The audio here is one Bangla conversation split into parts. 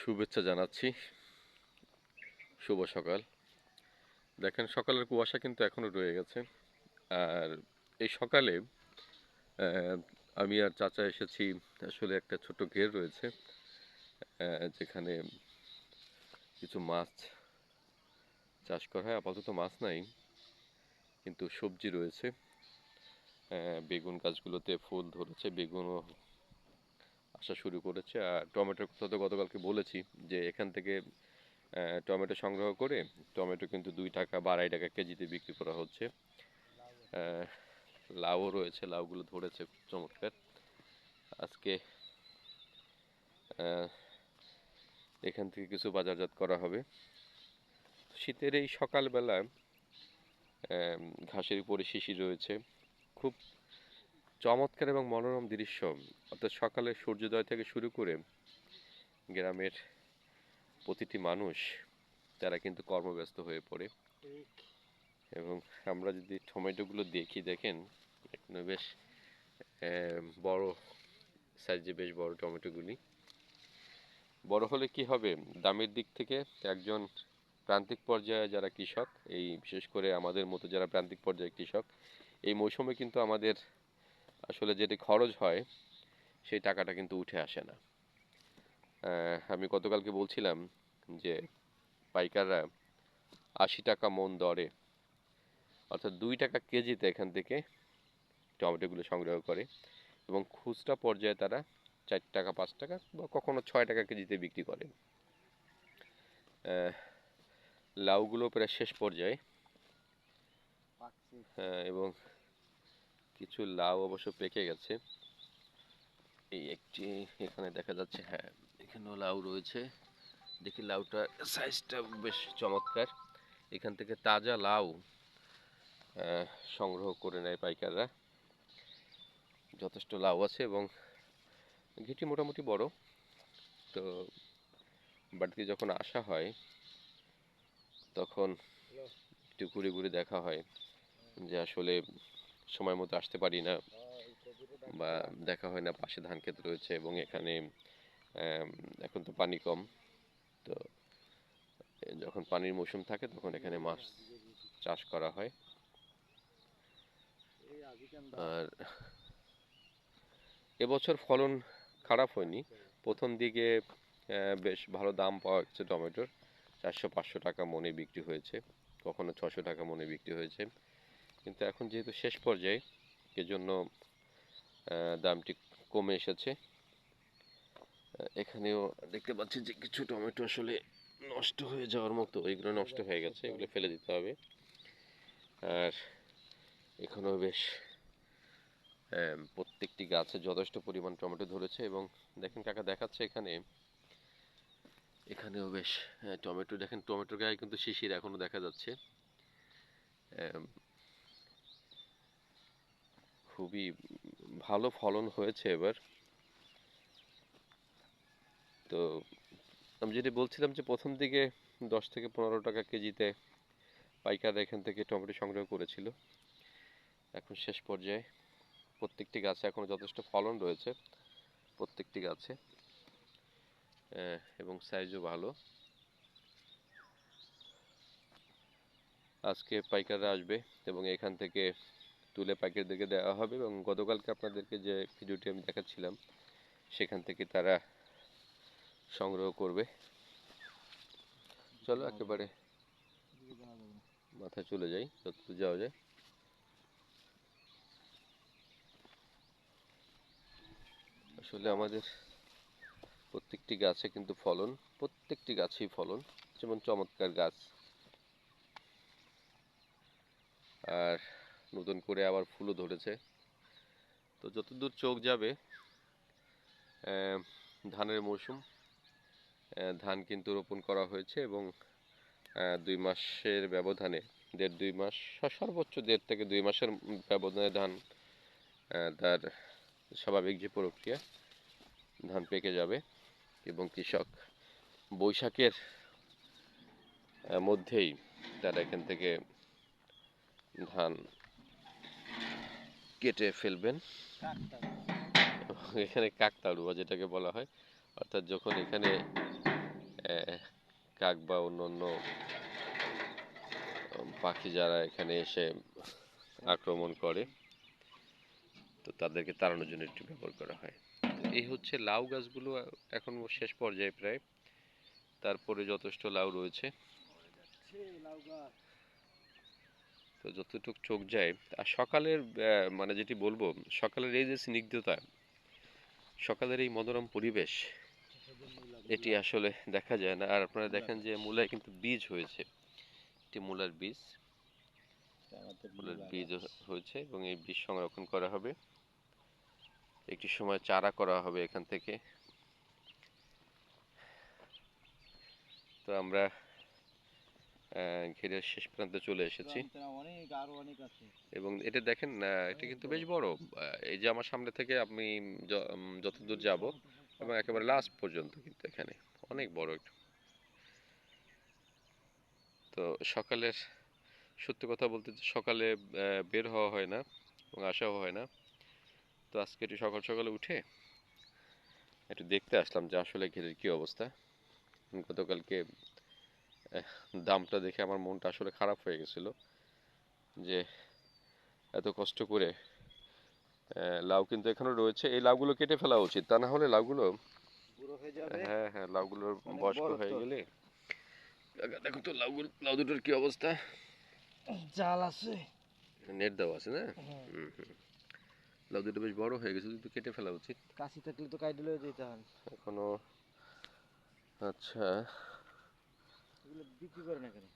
শুভেচ্ছা জানাচ্ছি। শুভ সকাল। দেখেন, সকালের কুয়াশা কিন্তু এখনও রয়ে গেছে। আর এই সকালে আমি আর চাচা এসেছি, আসলে একটা ছোট ঘের রয়েছে যেখানে কিছু মাছ চাষ করা হয়। আপাতত মাছ নাই, কিন্তু সবজি রয়েছে। বেগুন গাছগুলোতে ফুল ধরেছে, বেগুনও আসা শুরু করেছে। আর টমেটোর কথা তো গতকালকে বলেছি যে এখান থেকে টমেটো সংগ্রহ করে টমেটো কিন্তু দুই টাকা বা আড়াই টাকা কেজিতে বিক্রি করা হচ্ছে। লাউও রয়েছে, লাউগুলো ধরেছে খুব চমৎকার। আজকে এখান থেকে কিছু বাজারজাত করা হবে। শীতের এই সকালবেলা ঘাসের উপরে শিশি রয়েছে। খুব চমৎকার এবং মনোরম দৃশ্য। অর্থাৎ সকালে সূর্যোদয় থেকে শুরু করে গ্রামের প্রতিটি মানুষ, তারা কিন্তু কর্মব্যস্ত হয়ে পড়ে। এবং আমরা যদি টমেটোগুলো দেখি, দেখেন, এখানে বেশ বড় সাইজে বেশ বড় টমেটোগুলি। বড় হলে কি হবে? দামের দিক থেকে একজন প্রান্তিক পর্যায়ে যারা কৃষক, এই বিশেষ করে আমাদের মতো যারা প্রান্তিক পর্যায়ে কৃষক, এই মৌসুমে কিন্তু আমাদের আসলে যেটি খরচ হয় সেই টাকাটা কিন্তু উঠে আসে না। আমি গতকালকে বলছিলাম যে পাইকাররা আশি টাকা মন দরে অর্থাৎ দুই টাকা কেজিতে এখান থেকে টমেটোগুলো সংগ্রহ করে এবং খুচরা পর্যায়ে তারা চার টাকা পাঁচ টাকা বা কখনো ছয় টাকা কেজিতে বিক্রি করে। লাউগুলো প্রায় শেষ পর্যায়ে। হ্যাঁ, এবং কিছু লাউ অবশ্য পেকে গেছে। এই একটি এখানে দেখা যাচ্ছে হ্যাঁ এখানেও লাউ রয়েছে। দেখি লাউটার সাইজটা বেশ চমৎকার। এখান থেকে তাজা লাউ সংগ্রহ করে নেয় পাইকাররা। যথেষ্ট লাউ আছে এবং ঘিটি মোটামুটি বড়। তো বাড়িতে যখন আসা হয় তখন একটু ঘুরে ঘুরে দেখা হয় যে আসলে সময় মতো আসতে পারি না বা দেখা হয় না, পাশে ধান ক্ষেত রয়েছে এবং এখানে এখন তো পানি কম। তো যখন পানির মৌসুম থাকে তখন এখানে মাছ চাষ করা হয়। আর এবছর ফলন খারাপ হয়নি। প্রথম দিকে বেশ ভালো দাম পাওয়া যাচ্ছে টমেটোর। চারশো পাঁচশো টাকা মনে বিক্রি হয়েছে। কখনো ছশো টাকা মনে বিক্রি হয়েছে। কিন্তু এখন যেহেতু শেষ পর্যায়ে এজন্য আহ, দামটি কমে এসেছে। এখানেও দেখতে পাচ্ছি যে কিছু টমেটো আসলে নষ্ট হয়ে যাওয়ার মতো এগুলো নষ্ট হয়ে গেছে এগুলো ফেলে দিতে হবে। আর এখানেও বেশ প্রত্যেকটি গাছে যথেষ্ট পরিমাণ টমেটো ধরেছে এবং দেখেন কাকা দেখাচ্ছে এখানে। এখানেও বেশ টমেটো দেখেন টমেটোর গায়ে কিন্তু শিশির এখনও দেখা যাচ্ছে। খুবই ভালো ফলন হয়েছে এবার। তো আমি যেটা বলছিলাম যে প্রথম দিকে দশ থেকে পনেরো টাকা কেজিতে পাইকার এখান থেকে টমেটো সংগ্রহ করেছিল। এখন শেষ পর্যায়ে প্রত্যেকটি গাছে এখনও যথেষ্ট ফলন রয়েছে, প্রত্যেকটি গাছে এবং সাইজও ভালো। আজকে পাইকাররা আসবে এবং এখান থেকে তুলে পাইকারদেরকে দেওয়া হবে এবং গতকালকে আপনাদেরকে যে ভিডিওটি আমি দেখাচ্ছিলাম, সেখান থেকে তারা সংগ্রহ করবে। চলো একেবারে মাথায় চলে যাই, যতদূর যাওয়া যায়। আসলে আমাদের প্রত্যেকটি গাছে কিন্তু ফলন, প্রত্যেকটি গাছেই ফলন, যেমন চমৎকার গাছ। আর নতুন করে আবার ফুলও ধরেছে। তো যতদূর চোখ যাবে ধানের মৌসুম ধান কিন্তু রোপণ করা হয়েছে এবং দুই মাসের ব্যবধানে, দেড় দুই মাস সর্বোচ্চ দেড় থেকে দুই মাসের ব্যবধানে ধান তার স্বাভাবিক যে প্রক্রিয়া, ধান পেকে যাবে এবং কৃষক বৈশাখের মধ্যেই তারা এখান থেকে ধান কেটে ফেলবেন। এখানে কাকতাড়ুয়া যেটাকে বলা হয়। অর্থাৎ যখন এখানে কাক বা অন্যান্য উম, পাখি যারা এখানে এসে আক্রমণ করে তো তাদেরকে তাড়ানোর জন্য এটি ব্যবহার করা হয়। এই হচ্ছে লাউ গাছগুলো এখন শেষ পর্যায়ে প্রায়। তারপরে যথেষ্ট লাউ রয়েছে। তো যতটুকু চোখ যায়। আর সকালের মানে যেটি বলব, সকালের এই যে স্নিগ্ধতা, সকালের এই মনোরম পরিবেশ, এটি আসলে দেখা যায় না। আর আপনারা দেখেন যে মূলায় কিন্তু বীজ হয়েছে। এটি মূলার বীজ। মূলার বীজ হয়েছে এবং এই বীজ সংরক্ষণ করা হবে। একটি সময় চারা করা হবে এখান থেকে। তো আমরা ঘেরের শেষ প্রান্তে চলে এসেছি। এবং এটা দেখেন এটা কিন্তু বেশ বড়। এই যে আমার সামনে থেকে উম, যতদূর যাব এবং একেবারে লাস্ট পর্যন্ত কিন্তু এখানে। অনেক বড় একটু। তো সকালের সত্যি কথা বলতে সকালে বের হওয়া হয় না এবং আসাও হয় না। তো আজকে একটু সকাল সকালে উঠে একটু দেখতে আসলাম যে আসলে ঘেরের কি অবস্থা। গতকালকে দামটা দেখে আমার মনটা আসলে খারাপ হয়ে গেছিল যে এত কষ্ট করে লাউ কিন্তু এখনও রয়েছে। এই লাউগুলো কেটে ফেলা উচিত। তা না হলে লাউগুলো পুরো হ্যাঁ হ্যাঁ লাউগুলোর অনেক বয়স্ক হয়ে গেলে। দেখো তো লাউগুলো লাউ দুটোর কি অবস্থা? জাল আছে। নেট দেওয়া আছে না? হুম। লাউ দুটো বেশ বড় হয়ে গেছে কেটে ফেলা উচিত। কাশি থাকলে তো কাইডে লয়ে যেতে হয়। এখনও আচ্ছা। এগুলো বিক্রি করে না কেন?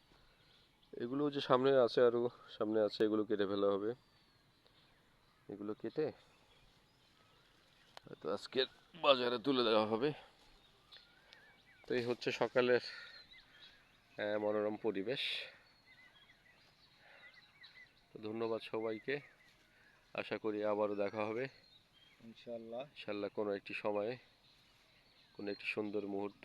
এগুলো যে সামনে আছে আরও সামনে আছে এগুলো কেটে ফেলা হবে। এগুলো কেটে হয়তো আজকে বাজারে তুলে দেওয়া হবে। তো এই হচ্ছে সকালের মনোরম পরিবেশ। তো ধন্যবাদ সবাইকে। আশা করি আবারও দেখা হবে। ইনশাল্লাহ ইনশাল্লাহ কোনো একটি সময়ে কোনো একটি সুন্দর মুহূর্ত।